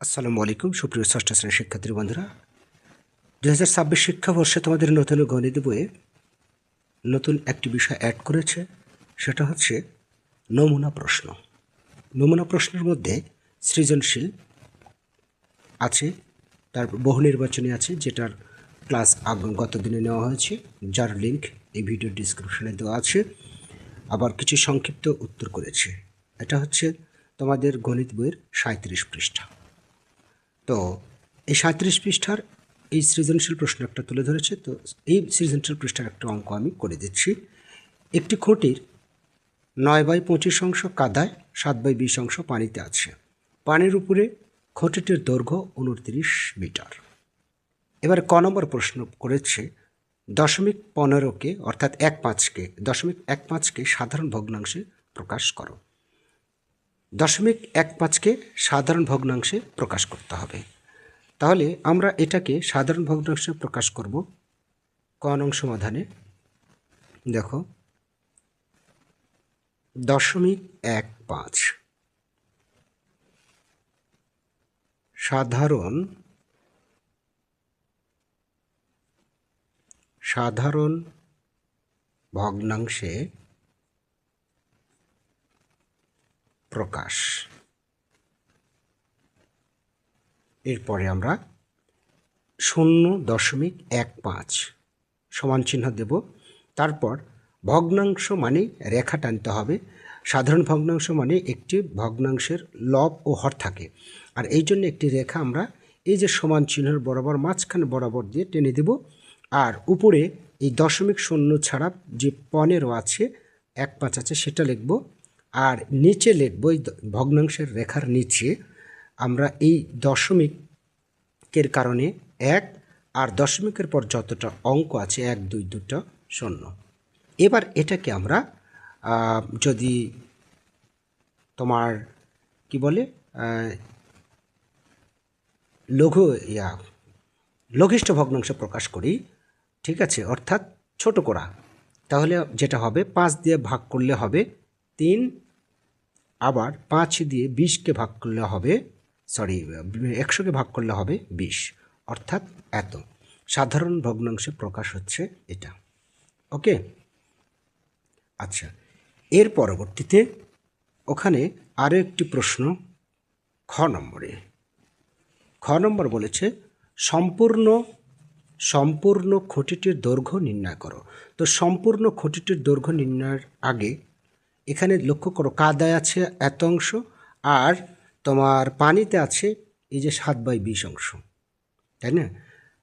আসসালামু আলাইকুম, সুপ্রিয় ষষ্ঠ শ্রেণির শিক্ষার্থী বন্ধুরা। দু হাজার ছাব্বিশ শিক্ষাবর্ষে তোমাদের নতুন গণিত বইয়ে নতুন একটি বিষয় অ্যাড করেছে, সেটা হচ্ছে নমুনা প্রশ্ন। নমুনা প্রশ্নের মধ্যে সৃজনশীল আছে, তার বহু নির্বাচনী আছে, যেটার ক্লাস গত দিনে নেওয়া হয়েছে, যার লিঙ্ক এই ভিডিও ডিসক্রিপশনে দেওয়া আছে। আবার কিছু সংক্ষিপ্ত উত্তর করেছে। এটা হচ্ছে তোমাদের গণিত বইয়ের সাঁত্রিশ পৃষ্ঠা। তো এই সাঁত্রিশ পৃষ্ঠার এই সৃজনশীল প্রশ্ন একটা তুলে ধরেছে। তো এই সৃজনশীল পৃষ্ঠার একটা অঙ্ক আমি করে দিচ্ছি। একটি খুঁটির নয় বাই পঁচিশ অংশ কাদায়, সাত বাই বিশ অংশ পানিতে আছে। পানির উপরে খুঁটিটির দৈর্ঘ্য উনত্রিশ মিটার। এবার ক নম্বর প্রশ্ন করেছে, দশমিক পনেরোকে অর্থাৎ এক পাঁচকে, দশমিক এক পাঁচকে সাধারণ ভগ্নাংশে প্রকাশ করো। দশমিক এক পাঁচকে সাধারণ ভগ্নাংশে প্রকাশ করতে হবে। তাহলে আমরা এটাকে সাধারণ ভগ্নাংশে প্রকাশ করব। নং সমাধানে দেখো। দশমিক এক পাঁচ। সাধারণ সাধারণ ভগ্নাংশে প্রকাশ। এরপরে আমরা শূন্য দশমিক এক পাঁচ সমান চিহ্ন দেব। তারপর ভগ্নাংশ মানে রেখা টানতে হবে। সাধারণ ভগ্নাংশ মানে একটি ভগ্নাংশের লব ও হর থাকে। আর এই জন্য একটি রেখা আমরা এই যে সমান চিহ্নের বরাবর মাঝখানে বরাবর দিয়ে টেনে দেব। আর উপরে এই দশমিক শূন্য ছাড়া যে পনেরো আছে, এক পাঁচ আছে, সেটা লিখব। আর নিচে লিখব, এই ভগ্নাংশের রেখার নিচে আমরা এই দশমিকের কারণে এক আর দশমিকের পর যতটা অঙ্ক আছে, এক, দুই, দুটো, শূন্য। এবার এটাকে আমরা যদি তোমার কি বলে লঘু, ইয়া, লঘিষ্ঠ ভগ্নাংশ প্রকাশ করি, ঠিক আছে? অর্থাৎ ছোট করা। তাহলে যেটা হবে, পাঁচ দিয়ে ভাগ করলে হবে তিন আবার পাঁচ দিয়ে বিশকে ভাগ করলে হবে সরি একশোকে ভাগ করলে হবে বিশ, অর্থাৎ এত। সাধারণ ভগ্নাংশে প্রকাশ হচ্ছে এটা। ওকে? আচ্ছা এর পরবর্তীতে ওখানে আরও একটি প্রশ্ন, খ নম্বরে। খ নম্বর বলেছে, সম্পূর্ণ সম্পূর্ণ খুঁটিটির দৈর্ঘ্য নির্ণয় করো। তো সম্পূর্ণ খুঁটিটির দৈর্ঘ্য নির্ণয়ের আগে এখানে লক্ষ্য করো, কাদায় আছে এত অংশ আর তোমার পানিতে আছে এই যে সাত বাই বিশ অংশ, তাই না?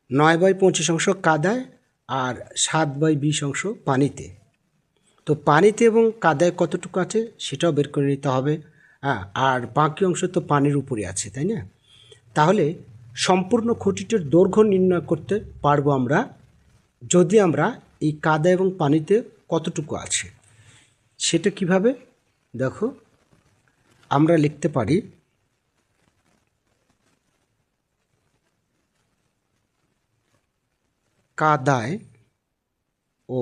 নয় বাই পঁচিশ অংশ কাদায় আর সাত বাই বিশ অংশ পানিতে। তো পানিতে এবং কাদায় কতটুকু আছে সেটাও বের করে নিতে হবে হ্যাঁ? আর বাকি অংশ তো পানির উপরে আছে, তাই না? তাহলে সম্পূর্ণ খুঁটিটির দৈর্ঘ্য নির্ণয় করতে পারব আমরা যদি আমরা এই কাদা এবং পানিতে কতটুকু আছে। সেটা কীভাবে? দেখো, আমরা লিখতে পারি কাদায় ও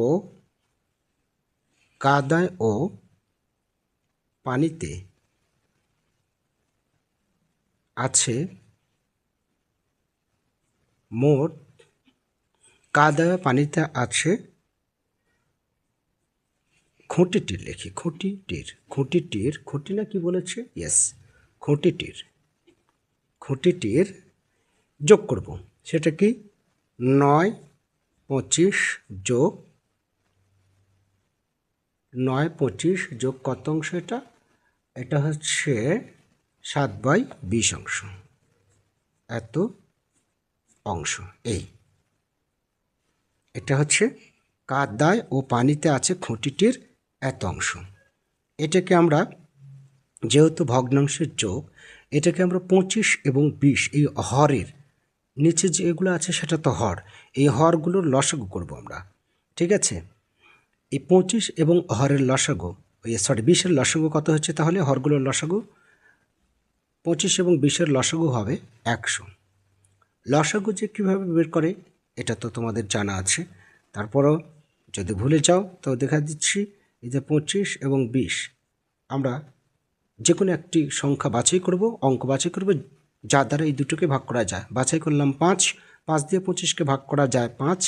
কাদায় ও পানিতে আছে মোট কাদায় পানিতে আছে খুঁটিটির লেখি, খুঁটিটির খুঁটিটির খুঁটি না কি বলেছে? ইয়েস খুঁটিটির। খুঁটিটির যোগ করব। সেটা কি? নয়, পঁচিশ যোগ, নয়, পঁচিশ যোগ কত অংশ এটা? এটা হচ্ছে সাত বাই বিশ অংশ। এত অংশ। এই। এটা হচ্ছে কাদায় ও পানিতে আছে খুঁটিটির এত অংশ। এটাকে আমরা যেহেতু ভগ্নাংশের যোগ, এটাকে আমরা পঁচিশ এবং বিশ, এই হরের নিচে যেগুলো আছে সেটা তো হর, এই হরগুলোর লসাগু করব আমরা। ঠিক আছে? এই পঁচিশ এবং হরের লসাগু ওই সরি বিশের লসাগু কত হচ্ছে তাহলে? হরগুলোর লসাগু? পঁচিশ এবং বিশের লসাগু হবে একশো। লসাগু যে কীভাবে বের করে, এটা তো তোমাদের জানা আছে। তারপরও যদি ভুলে যাও, তো দেখা দিচ্ছি। এই যে পঁচিশ এবং বিশ, আমরা যে কোনো একটি সংখ্যা বাছাই করব, অঙ্ক বাছাই করব যা দ্বারা এই দুটোকে ভাগ করা যায়। বাছাই করলাম পাঁচ পাঁচ দিয়ে পঁচিশকে ভাগ করা যায় পাঁচ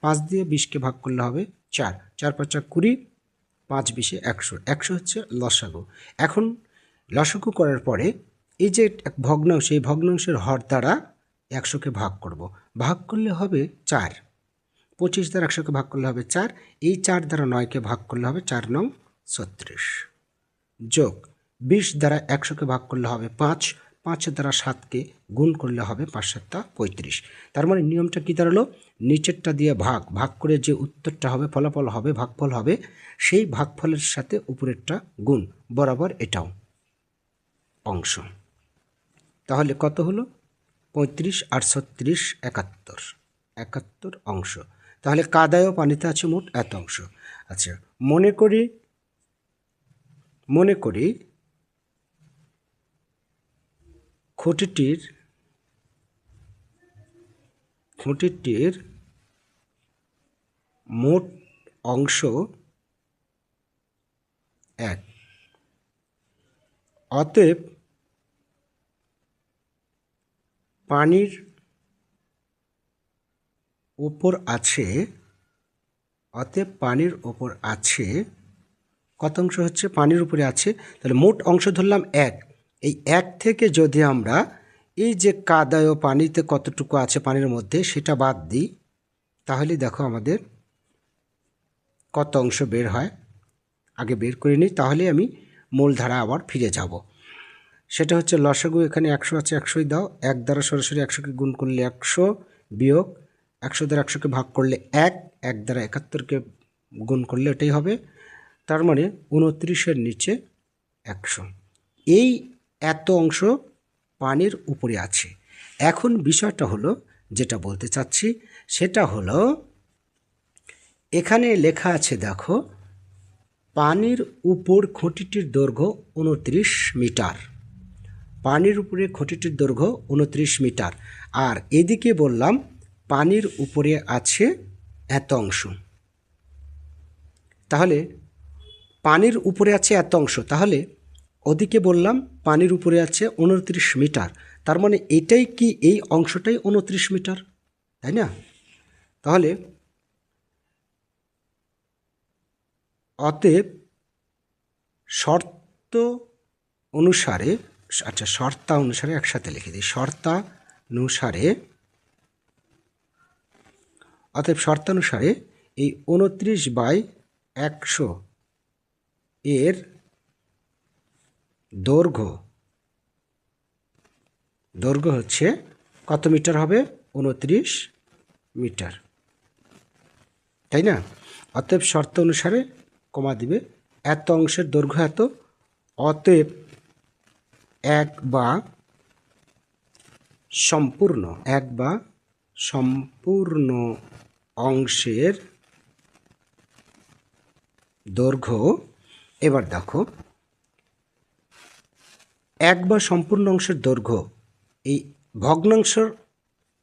পাঁচ দিয়ে বিশকে ভাগ করলে হবে চার। চার পাঁচ পাঁচা কুড়ি, পাঁচ বিশে একশো। একশো হচ্ছে লসাগু। এখন লসাগু করার পরে এই যে এক ভগ্নাংশ, এই ভগ্নাংশের হর দ্বারা একশোকে ভাগ করব। ভাগ করলে হবে চার। পঁচিশ দ্বারা একশোকে ভাগ করলে হবে চার, এই চার দ্বারা নয়কে ভাগ করলে হবে চার নং ছত্রিশ। যোগ বিশ দ্বারা একশোকে ভাগ করলে হবে পাঁচ পাঁচ দ্বারা সাতকে গুণ করলে হবে পাঁচ সাতটা পঁয়ত্রিশ। তার মানে নিয়মটা কী দাঁড়াল? নিচেরটা দিয়ে ভাগ ভাগ করে যে উত্তরটা হবে, ফলাফল হবে, ভাগফল হবে, সেই ভাগফলের সাথে উপরেরটা গুণ, বরাবর এটাও অংশ। তাহলে কত হলো? পঁয়ত্রিশ আর ছত্রিশ একাত্তর একাত্তর অংশ। তাহলে কাদায় ও পানিতে আছে মোট এত অংশ। আচ্ছা মনে করি মনে করি খুঁটিটির খুঁটিটির মোট অংশ এক। অতএব পানির উপর আছে, অতএব পানির ওপর আছে। কত অংশ হচ্ছে? পানির উপরে আছে। তাহলে মোট অংশ ধরলাম এক। এই এক থেকে যদি আমরা এই যে কাদায় পানিতে কতটুকু আছে পানির মধ্যে সেটা বাদ দিই, তাহলে দেখো আমাদের কত অংশ বের হয়। আগে বের করে নিই, তাহলে আমি মূলধারা আবার ফিরে যাব। সেটা হচ্ছে লসাগু, এখানে একশো আছে, একশোই দাও। এক দ্বারা সরাসরি একশোকে গুণ করলে একশো বিয়োগ একশো দ্বারা একশোকে ভাগ করলে এক এক দ্বারা একাত্তরকে গুণ করলে এটাই হবে। তার মানে উনত্রিশের নিচে একশো। এই এত অংশ পানির উপরে আছে। এখন বিষয়টা হলো, যেটা বলতে চাচ্ছি, সেটা হলো, এখানে লেখা আছে, দেখো, পানির উপর খুঁটিটির দৈর্ঘ্য উনত্রিশ মিটার। পানির উপরে খুঁটিটির দৈর্ঘ্য উনত্রিশ মিটার। আর এদিকে বললাম পানির উপরে আছে এত অংশ। তাহলে পানির উপরে আছে এত অংশ। তাহলে ওদিকে বললাম পানির উপরে আছে উনত্রিশ মিটার। তার মানে এটাই কি এই অংশটাই উনত্রিশ মিটার? তাই না? তাহলে অতএব শর্ত অনুসারে আচ্ছা শর্তা অনুসারে একসাথে লিখে দিই। শর্তানুসারে অতএব শর্তানুসারে এই উনত্রিশ বাই একশো এর দৈর্ঘ্য দৈর্ঘ্য হচ্ছে কত মিটার হবে? উনত্রিশ মিটার। তাই না? অতএব শর্ত অনুসারে কমা দিবে। এত অংশের দৈর্ঘ্য এত, অতএব এক বা সম্পূর্ণ, এক বা সম্পূর্ণ অংশের দৈর্ঘ্য, এবার দেখো। এক বা সম্পূর্ণ অংশের দৈর্ঘ্য, এই ভগ্নাংশের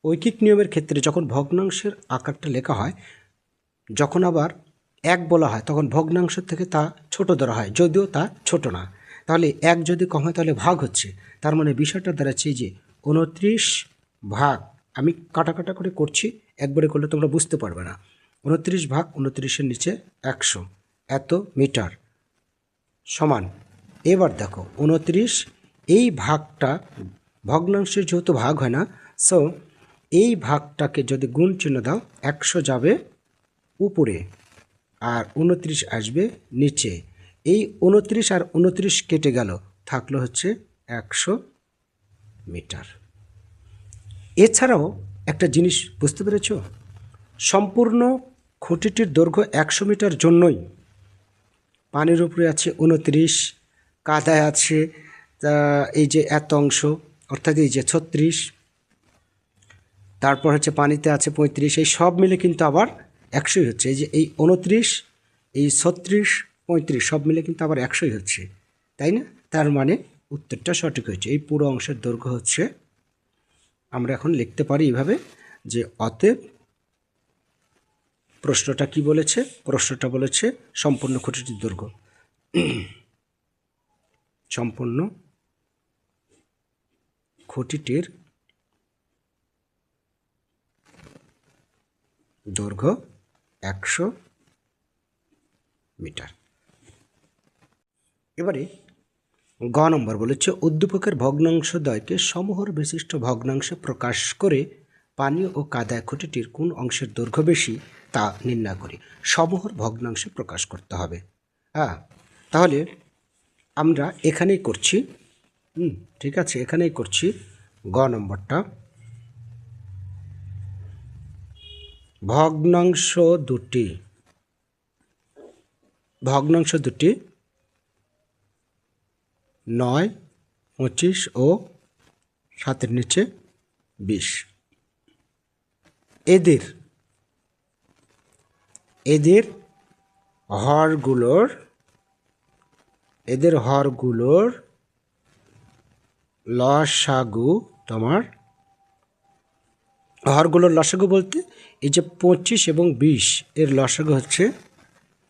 ঐকিক নিয়মের ক্ষেত্রে যখন ভগ্নাংশের আকারটা লেখা হয়, যখন আবার এক বলা হয়, তখন ভগ্নাংশ থেকে তা ছোট ধরা হয়, যদিও তা ছোট না। তাহলে এক যদি কম হয়, তাহলে ভাগ হচ্ছে। তার মানে বিষয়টা দাঁড়াচ্ছে যে, উনত্রিশ ভাগ, আমি কাটা কাটা করে করছি একবারে করলে তোমরা বুঝতে পারবে না। উনত্রিশ ভাগ উনত্রিশের নিচে একশো। এত মিটার। সমান। এবার দেখো, উনত্রিশ, এই ভাগটা, ভগ্নাংশের যেহেতু ভাগ হয় না সো এই ভাগটাকে যদি গুণ চিহ্ন দাও, একশো যাবে উপরে আর উনত্রিশ আসবে নিচে। এই উনত্রিশ আর উনত্রিশ কেটে গেল, থাকল হচ্ছে একশো মিটার। এছাড়াও একটা জিনিস বুঝতে পেরেছ? সম্পূর্ণ খুঁটিটির দৈর্ঘ্য একশো মিটার জন্যই। পানির উপরে আছে উনত্রিশ কাদায় আছে এই যে এত অংশ, অর্থাৎ এই যে ছত্রিশ, তারপর হচ্ছে পানিতে আছে পঁয়ত্রিশ, এই সব মিলে কিন্তু আবার একশোই হচ্ছে। এই যে এই উনত্রিশ এই ছত্রিশ, পঁয়ত্রিশ, সব মিলে কিন্তু আবার একশোই হচ্ছে, তাই না? তার মানে উত্তরটা সঠিক হয়েছে। এই পুরো অংশের দৈর্ঘ্য হচ্ছে আমরা এখন লিখতে পারি এইভাবে যে অতএব প্রশ্নটা কি বলেছে? প্রশ্নটা বলেছে সম্পূর্ণ খুঁটিটির দৈর্ঘ্য। সম্পূর্ণ খুঁটিটির দৈর্ঘ্য একশো মিটার। এবারে গ নম্বর বলেছে, উদ্দীপকের ভগ্নাংশ দ্বয়কে সমহর বিশিষ্ট ভগ্নাংশে প্রকাশ করে পানীয় ও কাদায় খুঁটিটির কোন অংশের দৈর্ঘ্য বেশি তা নির্ণয় করি। সমহর ভগ্নাংশে প্রকাশ করতে হবে। হ্যাঁ তাহলে আমরা এখানেই করছি। হুম, ঠিক আছে, এখানেই করছি গ নম্বরটা। ভগ্নাংশ দুটি। ভগ্নাংশ দুটি। নয়, পঁচিশ ও সাতের নিচে বিশ। এদের এদের হরগুলোর এদের হরগুলোর লসাগু তোমার, হরগুলোর লসাগু বলতে এই যে পঁচিশ এবং বিশ, এর লসাগু হচ্ছে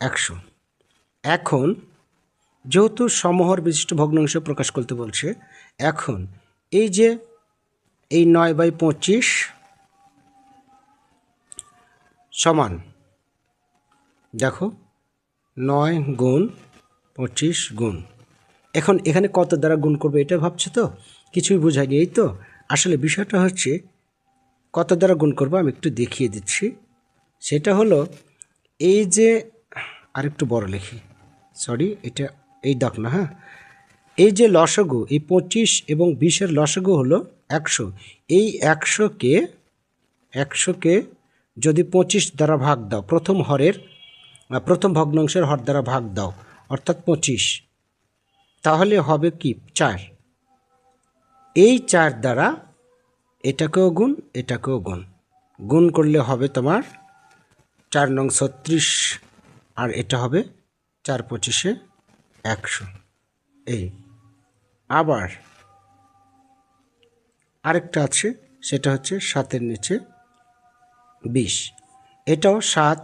একশো। এখন যেহেতু সমহর বিশিষ্ট ভগ্নাংশ প্রকাশ করতে বলছে, এখন এই যে এই নয় বাই পঁচিশ সমান, দেখো, নয় গুণ পঁচিশ গুণ। এখন এখানে কত দ্বারা গুণ করবে এটা ভাবছে তো? কিছুই বোঝায়নি এই তো। আসলে বিষয়টা হচ্ছে কত দ্বারা গুণ করব আমি একটু দেখিয়ে দিচ্ছি। সেটা হলো এই যে আরেকটু বড় লিখি সরি এটা এই দাগ না হ্যাঁ? এই যে লসগু, এই পঁচিশ এবং বিশের লসগু হলো একশো। এই একশোকে একশোকে যদি পঁচিশ দ্বারা ভাগ দাও, প্রথম হরের প্রথম ভগ্নাংশের হর দ্বারা ভাগ দাও, অর্থাৎ পঁচিশ, তাহলে হবে কি? চার। এই চার দ্বারা এটাকেও গুণ এটাকেও গুণ। গুণ করলে হবে তোমার চার নং ছত্রিশ, আর এটা হবে চার পঁচিশে একশো। এই, আবার আরেকটা আছে, সেটা হচ্ছে সাতের নিচে বিশ। এটাও সাত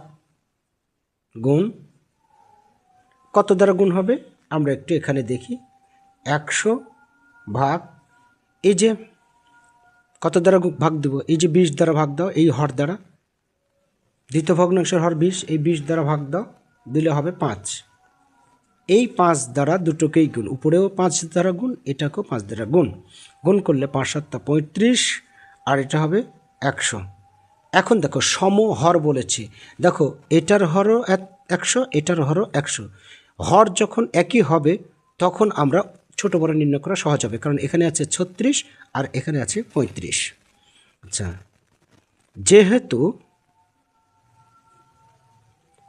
গুণ, কত দ্বারা গুণ হবে? আমরা একটু এখানে দেখি। একশো ভাগ, এই যে কত দ্বারা ভাগ দেবো? এই যে বিশ দ্বারা ভাগ দাও, এই হর দ্বারা। দ্বিতীয় ভগ্নাংশের হর বিশ, এই বিশ দ্বারা ভাগ দাও, দিলে হবে পাঁচ। এই পাঁচ দ্বারা দুটোকেই গুণ। উপরেও পাঁচ দ্বারা গুণ, এটাকেও পাঁচ দ্বারা গুণ। গুণ করলে পাঁচ সাতটা পঁয়ত্রিশ, আর এটা হবে একশো। এখন দেখো, সম হর বলেছি। দেখো, এটার হরও এক- একশো, এটার হরও একশো। হর যখন একই হবে, তখন আমরা ছোট বড় নির্ণয় করা সহজ হবে। কারণ এখানে আছে ছত্রিশ, আর এখানে আছে পঁয়ত্রিশ। আচ্ছা। যেহেতু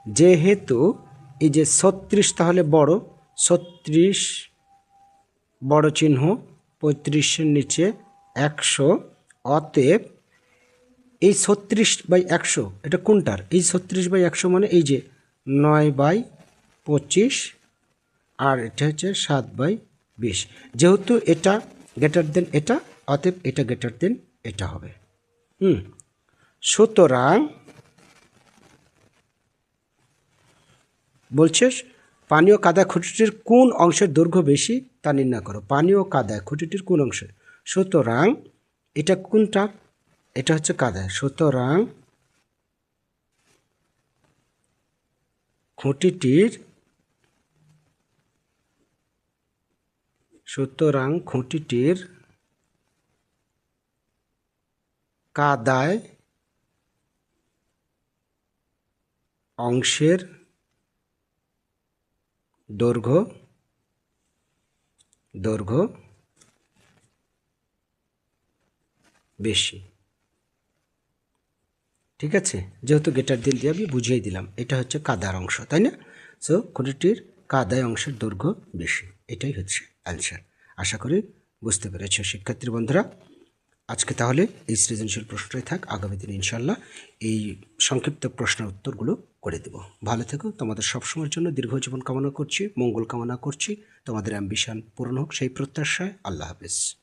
যেহেতু এই যে ছত্রিশ তাহলে বড়, ছত্রিশ বড় চিহ্ন, পঁয়ত্রিশের নিচে একশো। অতএব এই ছত্রিশ বাই একশো, এটা কোনটার? এই ছত্রিশ বাই একশো মানে এই যে নয় বাই পঁচিশ, আর এটা হচ্ছে সাত বাই বিশ। যেহেতু এটা গ্রেটার দেন এটা, অতএব এটা গ্রেটার দেন এটা হবে। হুম, সুতরাং বলছে পানীয় কাদা খুঁটিটির কোন অংশের দৈর্ঘ্য বেশি তা নির্ণয় করো। পানীয় কাদা খুঁটিটির কোন অংশে? সুতরাং এটা কোনটা? এটা হচ্ছে কাদা। সুতরাং খুঁটিটির সুতরাং খুঁটিটির কাদায় অংশের দৈর্ঘ্য দৈর্ঘ্য বেশি। ঠিক আছে? যেহেতু গেটার দিল দিয়ে আমি বুঝিয়ে দিলাম, এটা হচ্ছে কাদার অংশ, তাই না? সো খুঁটিটির কাদায় অংশের দৈর্ঘ্য বেশি, এটাই হচ্ছে অ্যান্সার আশা করি বুঝতে পেরেছ, শিক্ষার্থী বন্ধুরা। আজকে তাহলে এই সৃজনশীল প্রশ্নটাই থাক, আগামী দিনে ইনশাল্লাহ এই সংক্ষিপ্ত প্রশ্নের উত্তরগুলো করে দেব। ভালো থেকো। তোমাদের সবসময়ের জন্য দীর্ঘজীবন কামনা করছি, মঙ্গল কামনা করছি। তোমাদের অ্যাম্বিশন পূরণ হোক। সেই প্রত্যাশায় আল্লাহ হাফেজ।